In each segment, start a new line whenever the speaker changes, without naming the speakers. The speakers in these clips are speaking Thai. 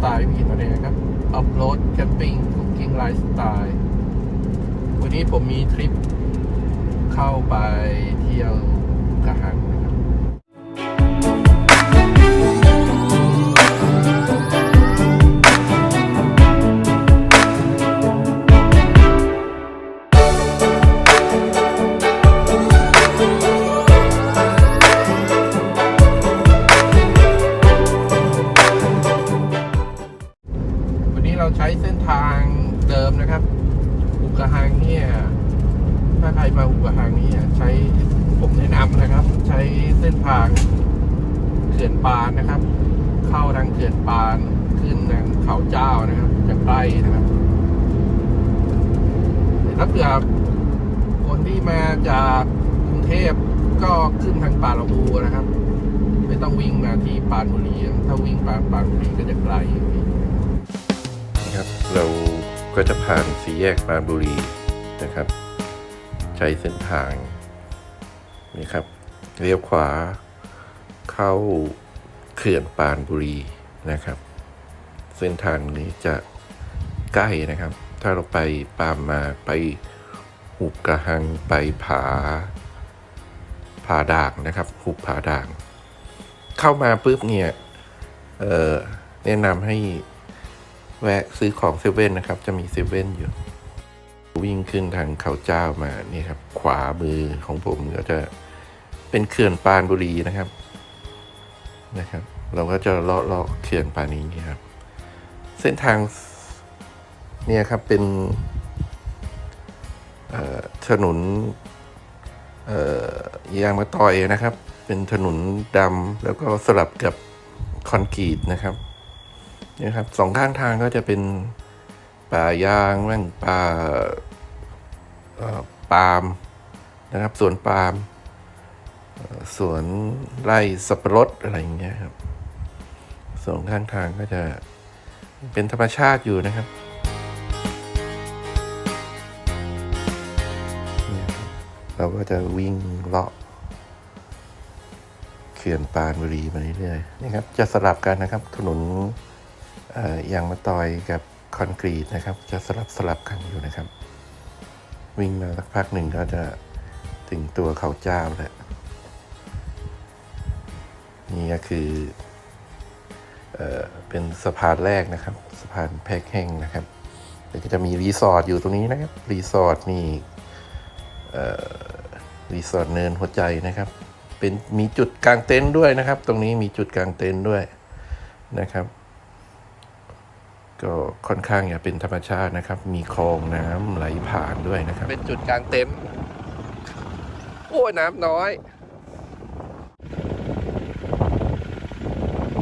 ไตล์พี่ตัวเองนะครับออฟโรดแคมปิ้งคุกกิ้งไลฟ์สไตล์วันนี้ผมมีทริปเข้าไปเที่ยวกระหัง มาอุกกะหังนี่ยใช้ผมแนะนำนะครับ ใช้เส้นทางเขื่อนปานนะครับ เข้าทางเขื่อนปานขึ้นทางเขาเจ้านะครับจะใกล้นะครับแต่ถ้าเผื่อคนที่มาจากกรุงเทพก็ขึ้นทางปาละอูนะครับ ไม่ต้องวิ่งมาที่ปานบุรีถ้าวิ่งปานปานบุรีก็จะไกล
นะครับ เราก็จะผ่านสี่แยกปานบุรีนะครับ ใช้เส้นทางนี่ครับเลี้ยวขวาเข้าเขื่อนปานบุรีนะครับ เส้นทางนี้จะใกล้นะครับ ถ้าเราไปปามมาไปหุบกระหังไปผาผาด่างนะครับหุบผาด่าง เข้ามาปุ๊บเนี่ยแนะนำให้แวะซื้อของเซเว่นนะครับ จะมีเซเว่นอยู่ วิ่งขึ้นทางเขาเจ้ามานี่ครับ ขวามือของผมก็จะเป็นเขื่อนปานบุรีนะครับนะครับ เราก็จะเลาะเลาะเขื่อนปานนี้ครับ เส้นทางเนี่ยครับเป็นถนนยางมะตอยนะครับ เป็นถนนดำแล้วก็สลับกับคอนกรีตนะครับนะครับสองข้างทางก็จะเป็น ป่ายางบ้างป่าปาล์มนะครับสวนปาล์มสวนไร่สับปะรดอะไรอย่างเงี้ยครับสองข้างทางก็จะเป็นธรรมชาติอยู่นะครับเนี่ยครับเราก็จะวิ่งเลาะเขื่อนปานบุรีมาเรื่อยๆนี่ครับ จะสลับกันนะครับถนนอยางมะตอยกับ คอนกรีตนะครับ จะสลับสลับกันอยู่นะครับ วิ่งมาสักพักหนึ่งก็จะถึงตัวเขาเจ้าแล้วนี่ก็คือเออเป็นสะพานแรกนะครับ สะพานแพกแห้งนะครับเดี๋ยวก็จะมีรีสอร์ทอยู่ตรงนี้นะครับ รีสอร์ทนี่รีสอร์ทเนินหัวใจนะครับ เป็นมีจุดกลางเต็นท์ด้วยนะครับ ตรงนี้มีจุดกลางเต็นท์ด้วยนะครับ ก็ค่อนข้างอย่าเป็นธรรมชาตินะครับ มีคลองน้ำไหลผ่านด้วยนะครับ
เป็นจุดกลางเต็นท์โอ้ยน้ำน้อย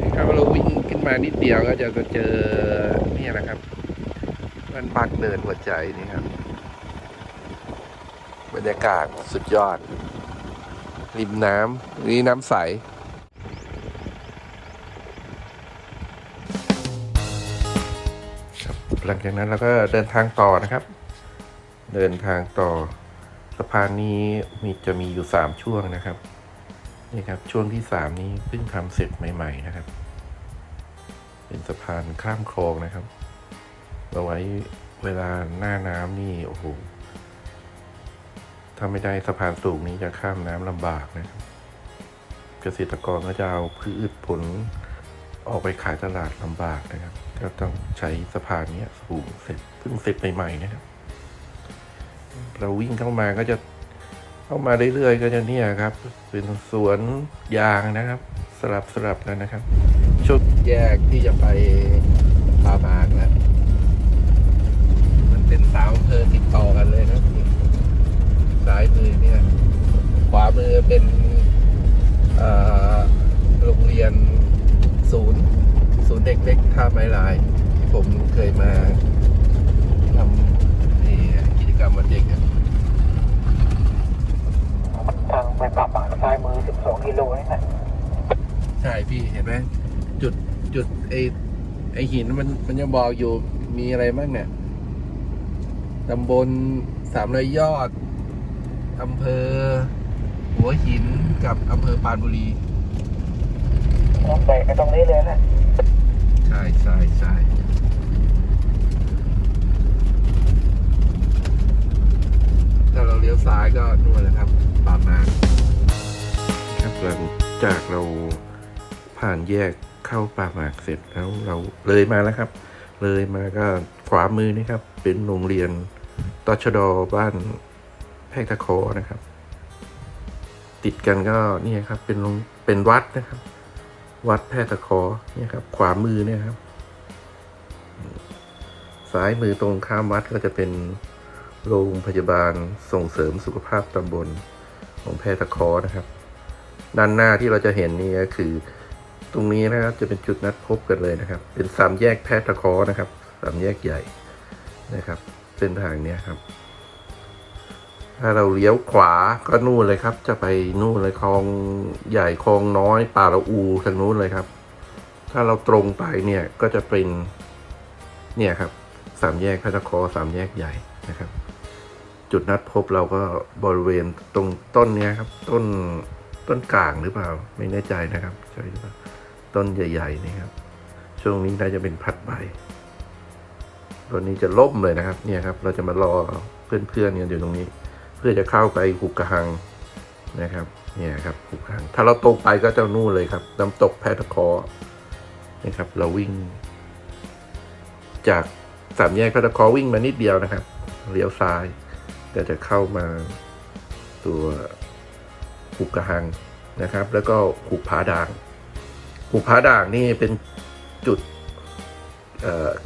นี่ครับเราวิ่งขึ้นมานิดเดียวก็จะเจอเนี่ยนะครับ มันปักเนินหัวใจนี่ครับ บรรยากาศสุดยอด ริมน้ำนี่น้ำใส
หลังจากนั้นเราก็เดินทางต่อนะครับ เดินทางต่อสะพานนี้มีจะมีอยู่สามช่วงนะครับนี่ครับช่วงที่สามนี้เพิ่งทำเสร็จใหม่ ๆ นะครับ เป็นสะพานข้ามคลองนะครับเอาไว้เวลาหน้าน้ำนี่โอ้โหถ้าไม่ได้สะพานสูงนี้จะข้ามน้ำลำบากนะครับเกษตรกรก็จะเอาพืชผลออกไปขายตลาดลำบากนะครับ ก็ต้องใช้สะพานนี้สูงเสร็จเพิ่งเสร็จใหม่ๆนะครับ เราวิ่งเข้ามาก็จะเข้ามาเรื่อยๆก็จะเนี่ยครับ เป็นสวนยางนะครับ สลับสลับกันนะครับ
ชุดแยกที่จะไปพาบางแล้วมันเป็นสามอำเภอติดต่อกันเลยนะซ้ายมือเนี่ย ขวามือเป็น ไอหินมันมันจะบอกอยู่มีอะไรบ้างเนี่ยตำบลสามร้อยยอดอำเภอ หัวหินกับอำเภอปานบุรี
ต้องไปไปตรงนี้เลยนะ
ใช่ใช่ใช่
ถ้าเราเลี้ยวซ้ายก็นู่นแหละครับปามนาครับหลังจากเราผ่านแยก เข้าป่าหมากเสร็จแล้วเราเลยมาแล้วครับ เลยมาก็ขวามือนี่ครับ เป็นโรงเรียนตชดบ้านแพกตะโคนะครับ ติดกันก็นี่ครับเป็นโรงเป็นวัดนะครับ วัดแพรตะโคเนี่ยครับ ขวามือเนี่ยครับซ้ายมือตรงข้ามวัดก็จะเป็นโรงพยาบาลส่งเสริมสุขภาพตำบลของแพรตะคอนะครับ ด้านหน้าที่เราจะเห็นนี่ก็คือ ตรงนี้นะครับจะเป็นจุดนัดพบกันเลยนะครับ เป็นสามแยกแพรตะคอนะครับสามแยกใหญ่นะครับ เส้นทางเนี้ยครับ ถ้าเราเลี้ยวขวาก็นู่นเลยครับ จะไปนู่นเลยคลองใหญ่คลองน้อยป่าละอูทางนู้นเลยครับ ถ้าเราตรงไปเนี่ยก็จะเป็นเนี่ยครับสามแยกพระนครสามแยกใหญ่นะครับจุดนัดพบเราก็บริเวณตรงต้นเนี้ยครับ ต้นต้นกลางหรือเปล่า ไม่แน่ใจนะครับใช่หรือเปล่า ต้นใหญ่ๆนี่ครับ ช่วงนี้น่าจะเป็นพัดใบต้นนี้จะล่มเลยนะครับ เนี่ยครับ เราจะมารอเพื่อนๆกันอยู่ตรงนี้ เพื่อจะเข้าไปหุบกระหังนะครับ เนี่ยครับหุบกระหัง ถ้าเราตรงไปก็จะนู่นเลยครับน้ำตกแพทคอนะครับ เราวิ่ง จากสามแยกแพระนครวิ่งมานิดเดียวนะครับเลี้ยวซ้ายก็จะเข้ามาตัวหุบกระหังนะครับ แล้วก็หุบผาด่าง หุบผาด่างนี่เป็นจุด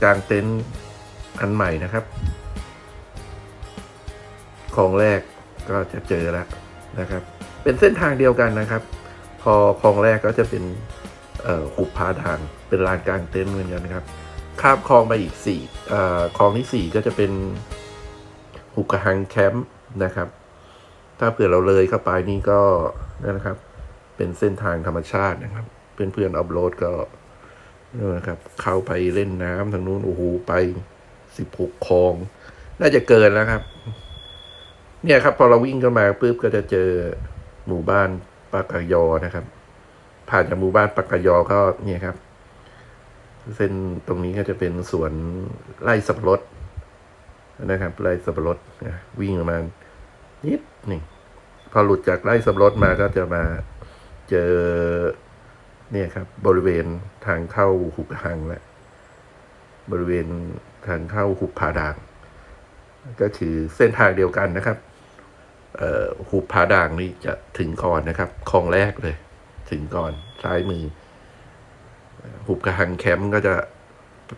กลางเต็นท์อันใหม่นะครับของแรกก็จะเจอแล้วนะครับ เป็นเส้นทางเดียวกันนะครับ พอคลองแรกก็จะเป็นหุบผาด่างเป็นลานกลางเต็นท์เหมือนกันครับข้ามคลองไปอีกสี่คลองที่สี่ก็จะเป็นหุบกระหังแคมป์นะครับ ถ้าเผื่อเราเลยเข้าไปนี่ก็นั่นะครับ เป็นเส้นทางธรรมชาตินะครับ เพื่อนอนๆออฟโรดก็นะครับ เข้าไปเล่นน้ำทางนู้นโอ้โหไปสิบหกคลอง น่าจะเกินแล้วครับ เนี่ยครับ พอเราวิ่งกันมาปุ๊บก็จะเจอหมู่บ้านปากกยอนะครับ ผ่านจากหมู่บ้านปากกยอก็เนี่ยครับ เส้นตรงนี้ก็จะเป็นสวนไร่สับปะรดนะครับไร่สับปะรดนะวิ่งประมาณนิดหนึ่งพอหลุดจากไร่สับปะรดมาก็จะมาเจอ เนี่ยครับ บริเวณทางเข้าหุบหังและ บริเวณทางเข้าหุบผาด่าง ก็คือเส้นทางเดียวกันนะครับหุบผาด่างนี่จะถึงก่อนนะครับคลองแรกเลย ถึงก่อนซ้ายมือ หุบกระหังแคมป์ก็จะ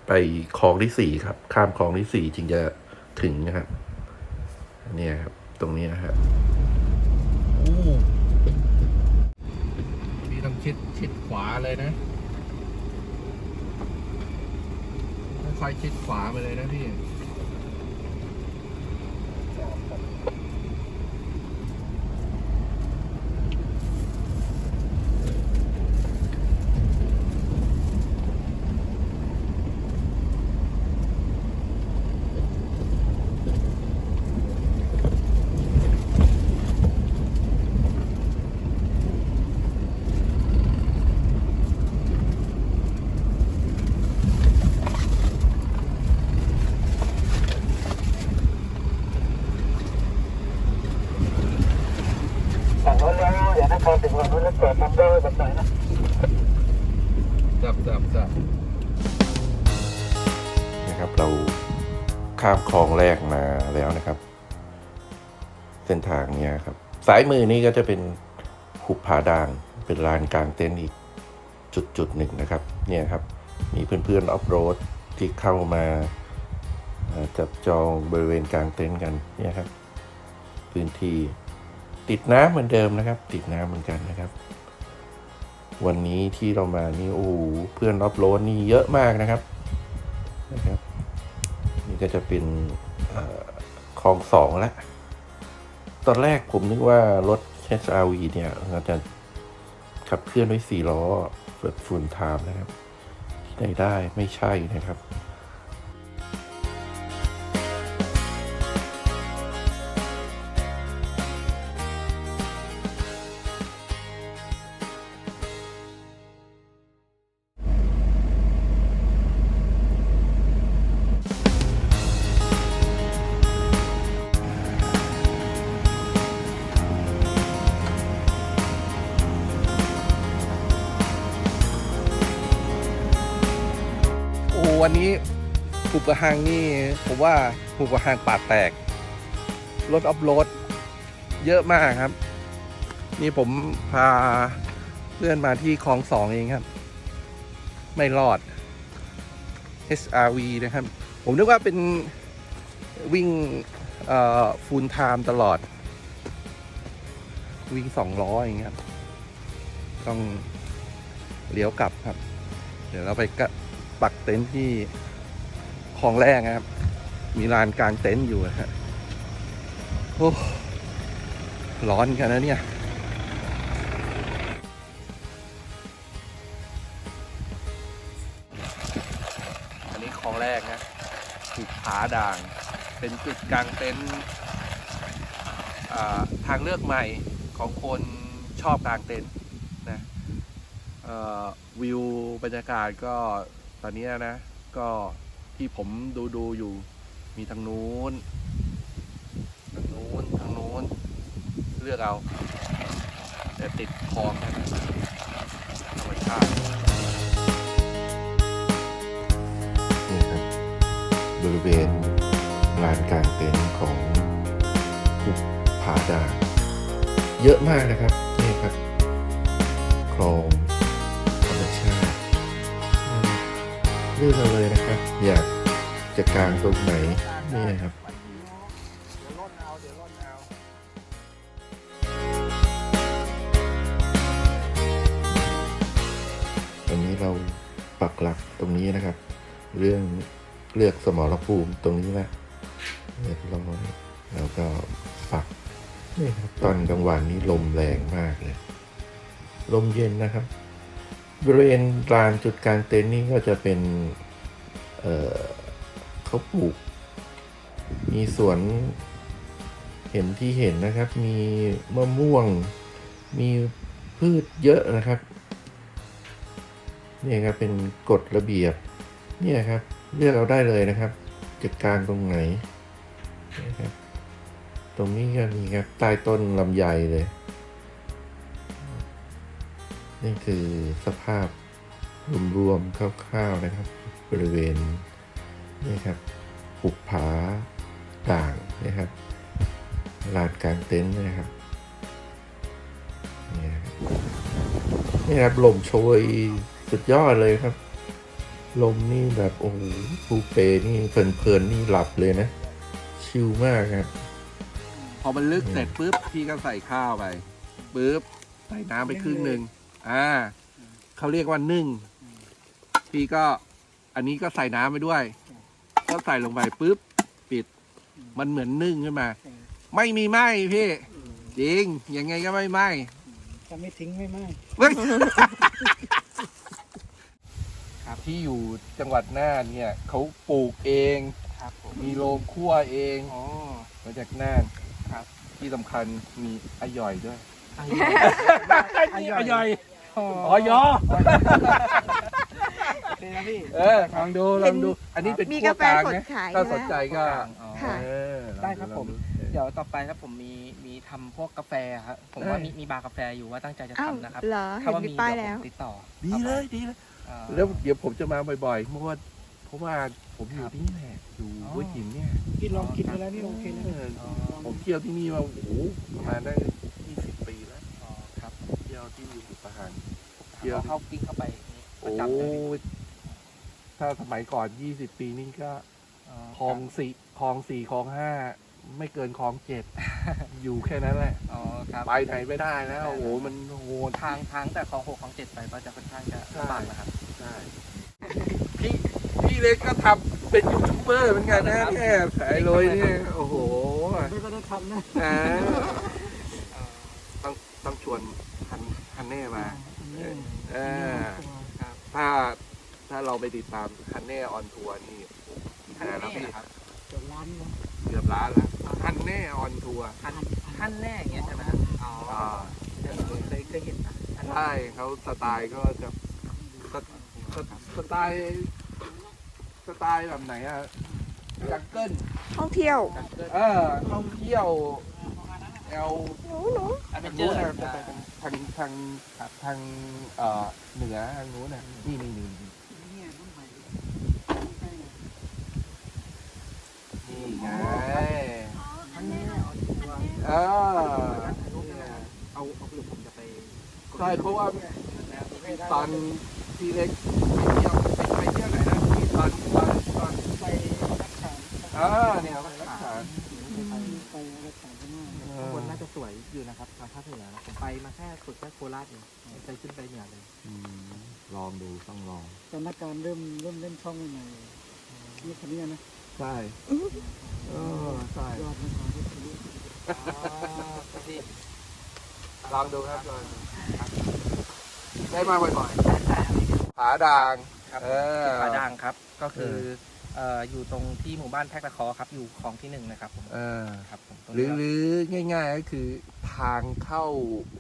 ไปคลองที่สี่ครับ ข้ามคลองที่สี่จึงจะถึงนะครับเนี่ยครับ ตรงนี้นะครับ
ชิดชิดขวาเลยนะค่อยชิดขวาไปเลยนะพี่
เส้
นทางเนี้ยครับซ้ายมือนี้ก็จะเป็นหุบผาดางเป็นลานกลางเต็นท์อีกจุดจุดหนึ่งนะครับเนี่ยครับมีเพื่อนๆออฟโรดที่เข้ามาจับจองบริเวณกลางเต็นท์กันเนี่ยครับ พื้นที่ติดน้ำเหมือนเดิมนะครับ ติดน้ำเหมือนกันนะครับ วันนี้ที่เรามานี่โอ้โหเพื่อนออฟโรดนี่เยอะมากนะครับนะครับ นี่ก็จะเป็นคลองสองแล้ว ตอนแรกผมนึกว่ารถ HRV เนี่ยเราจะขับเคลื่อนด้วยสี่ล้อเปิดฝุ่นไทม์นะครับ ที่ไหนได้ไม่ใช่นะครับ นนี้หุบกระหังนี่ผมว่าหุบกระหังปาดแตก รถออฟโรดเยอะมากครับ นี่ผมพาเพื่อนมาที่คลองสองเองครับ ไม่รอด SRV นะครับ ผมนึกว่าเป็นวิ่งฟูลไทม์ตลอด วิ่งสองล้ออย่างเงี้ยครับ ต้องเลี้ยวกลับครับ เดี๋ยวเราไปกะ ปักเต็นท์ที่คลองแรกนะครับ มีลานกลางเต็นท์อยู่ฮะโอ้ร้อนกันนะเนี่ยอันนี้คลองแรกนะถูกผาด่าง เป็นจุดกลางเต็นท์ทางเลือกใหม่ของคนชอบกลางเต็นท์นะวิวบรรยากาศก็ ตอนนี้นะ ก็ที่ผมดูดูอยู่ มีทางนู้นทางนู้นทางนู้น เลือกเอา แต่ติดคลองนะธรรมชาติ
นี่ครับบริเวณลานกลางเต็นท์ของภูผาด่างเยอะมากนะครับ นี่ครับคลอง เลือกเอาเลยนะครับ อยากจะกลางตรงไหนนี่นะครับ
เดี๋ยวร่นเอาเดี๋ยวร่นเอา
วันนี้เราปักหลักตรงนี้นะครับ เรื่องเลือกสมรภูมิตรงนี้นะเรียบร้อยแล้วก็ปักนี่ครับตอนกลางวันนี้ลมแรงมากเลย ลมเย็นนะครับ บริเวณลานจุดกลางเต็นท์นี่ก็จะเป็น เอ่อเขาปลูก มีสวน เห็นที่เห็นนะครับ มีมะม่วง มีพืชเยอะนะครับ นี่ครับเป็นกฎระเบียบ เนี่ยครับ เลือกเอาได้เลยนะครับจัดการตรงไหนนี่ยครับ ตรงนี้ก็มีครับใต้ต้นลำไยเลย นี่คือสภาพรวมๆคร่าวๆนะครับ บริเวณนี่ครับปุบผาด่างนะครับลานกลางเต็นท์นะครับนี่ครับนี่ครับลมโชยสุดยอดเลยครับ ลมนี่แบบโอ้โหปูเปนี่เพลินๆนี่หลับเลยนะ ชิลมากครับ
พอมันลึกเสร็จปุ๊บพี่ก็ใส่ข้าวไปปุ๊บใส่น้ำไปครึ่งหนึ่ง อ่าเขาเรียกว่านึ่ง พี่ก็ อันนี้ก็ใส่น้ำไปด้วย ก็ใส่ลงไปปุ๊บ ปิด มันเหมือนนึ่งขึ้นมา ไม่มีไหมพี่ จริง ยังไงก็ไม่ไหม
จะไม่ทิ้งไม่ไหม
เฮ้ยครับที่อยู่จังหวัดน่านเนี่ยเขาปลูกเอง
ครับผม
มีโรงคั่วเอง
อ๋อ
มาจากน่าน
ครับ
ที่สำคัญมีอย่อยด้วย
อย่อย
อ๋อยอ
โอเคนะพี่
เออลองดูลองดู อันนี้เป็น
มี
คั่ว
กาแฟ
กลาง
สด
นะ
ขาย
ถ้า
อยู่
สนใจ
แล้ว
ก็
อ๋อ
ค่ะ
เออลอง
ได้ครับผม
ลอง
เดี๋ยวต่อไปครับผมมีมีทำพวกกาแฟครับผมว่า
เอ้ย
มีมีบาร์กาแฟอยู่ว่าตั้งใจจะ
อ้าว
ทำนะครับ
เหรอ
ถ้า
เห็น
ว่า
มี
มี
ป้าย
เดี๋
แล้
ยวว ผมติดต่อ
ดีเลยดีเลย
อ่า
แล้วเดี๋ยวผมจะมาบ่อยๆ เพราะว่าเพราะว่าผมอยู่
ครับ
ที่นี่แหละอยู่
อ๋อ
หัวหินเนี่ย
พี่ลองกินไปแล้วนี่โอเคนะ
เออผมเที่ยวที่นี่มาโอ้โหประมาณได้ยี่สิบปีแล้ว
อ๋อครับ
เที่ยวที่อยู่ ประหารเที่
เดี๋
ย
ยววเข้ากิ้งเข้าไปป
โอ้
ระจำเลย
ถ้าสมัยก่อนยี่สิบปีนี่ก็
อ๋อ
คลองสี่คลองสี่คลองห้าไม่เกินคลองเจ็ด อยู่แค่นั้นแหละ
อ๋อครับ
ไปไหนไม่ได้แล้วโอ้โหมันโหด
ทางทางแต่คลองหกคลองเจ็ดไปก็จะค่อนข้างจะลำบากนะครับ
ใช่พี่พี่เล็กก็ทำเป็นยูทูบเบอร์เหมือนกันนะเนี่ยสายโรยเนี่ย โอ้โห
ไม่ก็ได้ทำนะ
อ่าต้องต้องชวนฮั นฮันเน่มา เออ
ครับ
ถ้าถ้าเราไปติดตามฮันเน่ออนทัวร์นี่
ท่าน
แต่ละ
แน่
พี่
ครับ
เกือบล้านเลย
เกือบล้านแล้วฮันเน่ออนทัวร์
ท่านท่านแน่อย่างเงี้ยใช่ไหมครับอ๋อ
อ่า
เคยเคยเห็นนะท่าน
ใช่เขาสไตล์ก็จะสไสสไตล์สไตล์แบบไหนอะจังเกิล
ท่องเที่ยว
เออท่องเที่ยว เอา
หนูห
อัน
ทางนู้
น
น่ะไปทางทางทางทางเออเหนือทางนู้นน่ะนี่นี่นี่นี่นี่ไง
เออเอาเอาหรือผมจะไปใช่
เพราะว่าตอนพี่เล็กไปเที่ยวไปเที่ยวไหนนะพี่ตอนตอนตอน
ไป
อ่าเนี่ย
ไปรักษาที่นั่น
เอ
ข้าง
อบ
นน่าจะสวยอยู่นะครับทางภาคเหนือนะผมไปมาแค่ฝึกแค่โคราชเองไม่เคยขึ้นไปเหนือเลย
อืมลองดูต้องลอง
ตอนนักการเริ่มเริ่มเล่นช่องใหม่ๆนี่คนนี้นะ
ใช่เออใช่
ยอดนักการที่คนนี้
ลองดูครับลองดูได้มาบ่อยๆผาด่าง
ครับ
เออ
ผาด่างครับ ก็คือ เอ่ออยู่ตรงที่หมู่บ้านแพรกตะคอครับอยู่ของที่หนึ่งนะครับผม
เออ
ครับผมตรง
หรือ
นี้
หรือง่ายๆก็คือทางเข้า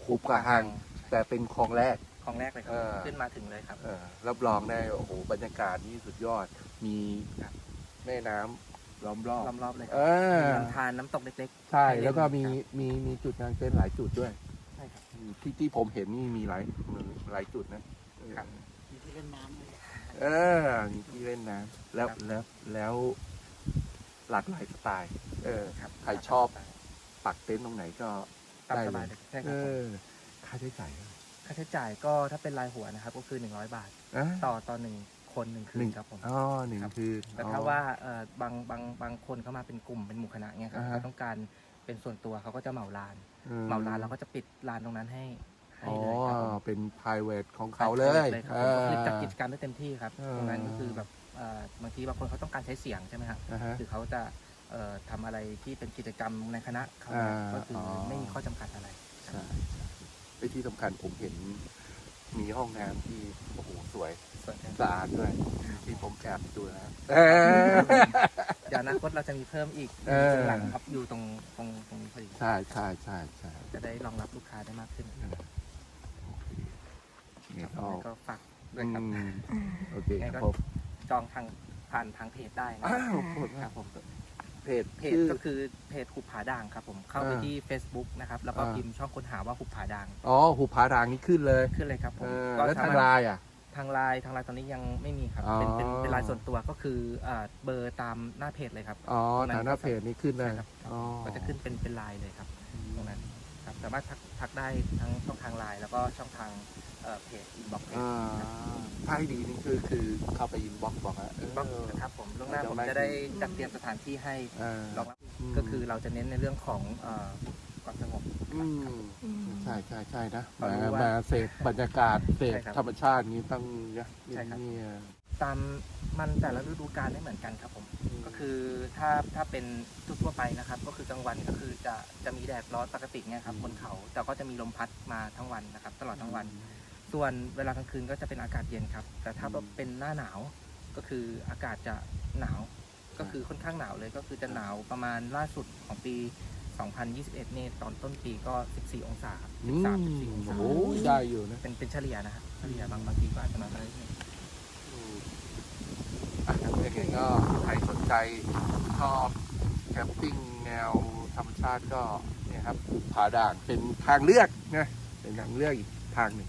หุบกระหัง แต่เป็นคลองแรก
ของแรกเลยครับ
เออ
ขึ้นมาถึงเลยครับ
เออรับรองได้โอ้โหบรรยากาศนี่สุดยอดมีแม่น้ำล้อมรอบ
รอบๆเลยค
เอ
รับ
อ
มีลำธารน้ำตกเล็ก
ใช่
ให้เล่น
แล้วก็มี
ครับ
มีมีจุดกางเต็นท์หลายจุดด้วย
ใช่ครับ
ที่ที่ผมเห็นนี่มีหลายหลายจุดนะครับ
มีที่เล่นน้ำ เลย
เออมีที่เล่นน้ำแล้วแล้วแล้ว หลากหลายสไตล์ เออ
ครับ
ใครชอบ ปักเต็นท์ตรงไหนก็
ตาม
ได้
ส
เล
บาย
ย
เลยใช่ค
เอ
รับผม
อค่าใช้จ่ายเท่าไหร่
ค่าใช้จ่ายก็ถ้าเป็นรายหัวนะครับ ก็คือ 100 บาท
อะ
ต่อต่อหนึ่งคนหนึ่งคื
หนึ่
น
ง
ครับผม
อ๋อหนึ่ง
ครับ
คือ
แต่ถ้าว่าเอ่อบางบางบางคนเข้ามาเป็นกลุ่มเป็นหมู่คณะเงี้ยครับ
อ่าฮะ
เขาต้องการเป็นส่วนตัวเขาก็จะเหมาลาน
อื
เหมาลานเราก็จะปิดลานตรงนั้นให้ให้
อ๋อ
เลยครับผม
เป็น private ของเขาเลย
ครับผมก็คือจัดกิจกรรมได้เต็มที่ครับ
อ่า
ตรงนั้นก็คือแบบเอ่อบางทีบางคนเขาต้องการใช้เสียงใช่ไหมครับ
อ่าฮะ
คือเขาจะเอ่อทำอะไรที่เป็นกิจกรรมในคณะเขา
อ่า
ก็คืออ
อ
ไม่มีข้อจำกัดอะไร
ใช่ไอ้ที่สำคัญผมเห็นมีห้องน้ำที่โอ้โหสวย
ส่วน
สะอาดด้วย ที่ผมแอบดูนะเออ
เดี๋ยวอนาคตเราจะมีเพิ่มอีก
เออ
หลังครับอยู่ตรงตรงตรงนี้พอดี
ใช่ใช่ใช่ใช่
จะได้รองรับลูกค้าได้มากขึ้น
เนี่ย
ครับ
ก็
แล้วก็ฝากด้วยครับ
อืมโอเค
ไง
ครับ
ก็
ผม
จองทางผ่านทางเพจได้นะ
อ้าวโทษ
ค
ค
รั
รั
บบผม
เพจ
เพจ
ชื่อ
ก็คือเพจหุบผาด่างครับผมเข้าไป
อ่า
ที่ Facebook นะครับแล้วก็
อ่า
พิมพ์ช่องค้นหาว่าหุบผาด่าง
อ๋อหูผาด่างนี่ขึ้นเลย
ขึ้นเลยครับผม
เออ
ก็
แล้วทาง
สมรถ
ไลน์อะ
ทางไลน์ทางไลน์ตอนนี้ยังไม่มีครับ
อ๋อ
เป็นเป็นเป็นไลน์ส่วนตัวก็คืออ่าเบอร์ตามหน้าเพจเลยครับ
อ๋อ
ตรงนั้น
ฐานหน้าเพจนี่ขึ้นเลย
ใช่ครับ
อ๋อ
ก็จะขึ้นเป็นเป็นไลน์เลยครับตรงนั้นครับ สามารถทักทักได้ทั้งช่องทางไลน์แล้วก็ช่องทางเอ่อเพจอินบ็อกซ์
อ่าถ้าให้ดีนี่คือคือเข้าไปอินบ็อกซ์บอกอะ
อินบ็อกซ์นะครับผมล่วงหน้า
เดี๋ยว
ผม
ไม่
จะได้จัดเตรียมสถานที่ให้
อ่าร
องรับก็คือเราจะเน้นในเรื่องของเอ่อความสงบ
อืม
อืม
ใช่ใช่ใช่นะ
เรา
มา
รู้ว่า
มาเสพบรรยากาศเสพ
ใช่ครับ
ธรรมชาตินี้ต้องเงียบ
ใช่ครับ
เงียบ
ตามมันแต่ละฤดูกาลไม่เหมือนกันครับผม ก็คือถ้าถ้าเป็นทั่วๆไปนะครับ ก็คือกลางวันก็คือจะจะมีแดดร้อนปกติเนี่ยครับบนเขาแต่ก็จะมีลมพัดมาทั้งวันนะครับ ตลอดทั้งวัน ส่วนเวลากลางคืนก็จะเป็นอากาศเย็นครับ แต่ถ้าเป็นหน้าหนาวก็คืออากาศจะหนาวก็คือค่อนข้างหนาวเลยก็คือจะหนาวประมาณล่าสุดของปี 2021เนี่ยตอนต้นปีก็ 14 องศาครับ
อืม
13 14องศา
โอ้ยได้อยู่นะ
เป็นเป็นเฉลี่ยนะครับเฉลี่ยบางบางทีก็อาจจะน้อยกว่านี้
อืมอะ ยังไงก็ใครสนใจชอบแคมปิ้งแนวธรรมชาติก็เนี่ยครับผาด่างเป็นทางเลือกนะเป็นทางเลือกอีกทางหนึ่ง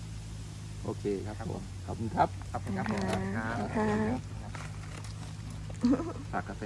โอเคครับผมขอบคุณครับ
ขอบคุณครับผม
ค่ะ
ครับ
ค่ะ
ฝากกาแฟ